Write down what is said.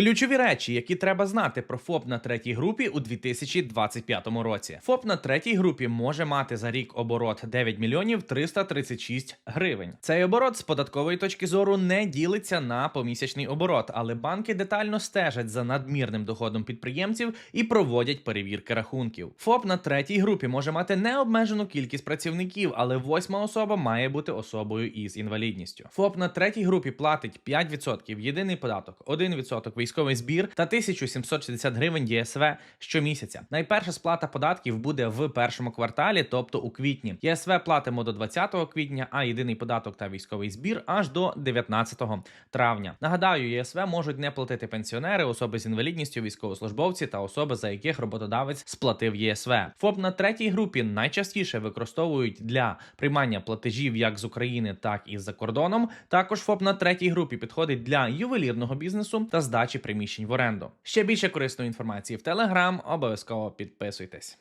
Ключові речі, які треба знати про ФОП на третій групі у 2025 році. ФОП на третій групі може мати за рік оборот 9 мільйонів 336 гривень. Цей оборот з податкової точки зору не ділиться на помісячний оборот, але банки детально стежать за надмірним доходом підприємців і проводять перевірки рахунків. ФОП на третій групі може мати необмежену кількість працівників, але восьма особа має бути особою із інвалідністю. ФОП на третій групі платить 5% єдиний податок, 1% військовий збір та 1760 гривень ЄСВ щомісяця. Найперша сплата податків буде в першому кварталі, тобто у квітні. ЄСВ платимо до 20 квітня, а єдиний податок та військовий збір аж до 19 травня. Нагадаю, ЄСВ можуть не платити пенсіонери, особи з інвалідністю, військовослужбовці та особи, за яких роботодавець сплатив ЄСВ. ФОП на третій групі найчастіше використовують для приймання платежів як з України, так і за кордоном. Також ФОП на третій групі підходить для ювелірного бізнесу та здачі приміщень в оренду. Ще більше корисної інформації в Телеграм. Обов'язково підписуйтесь.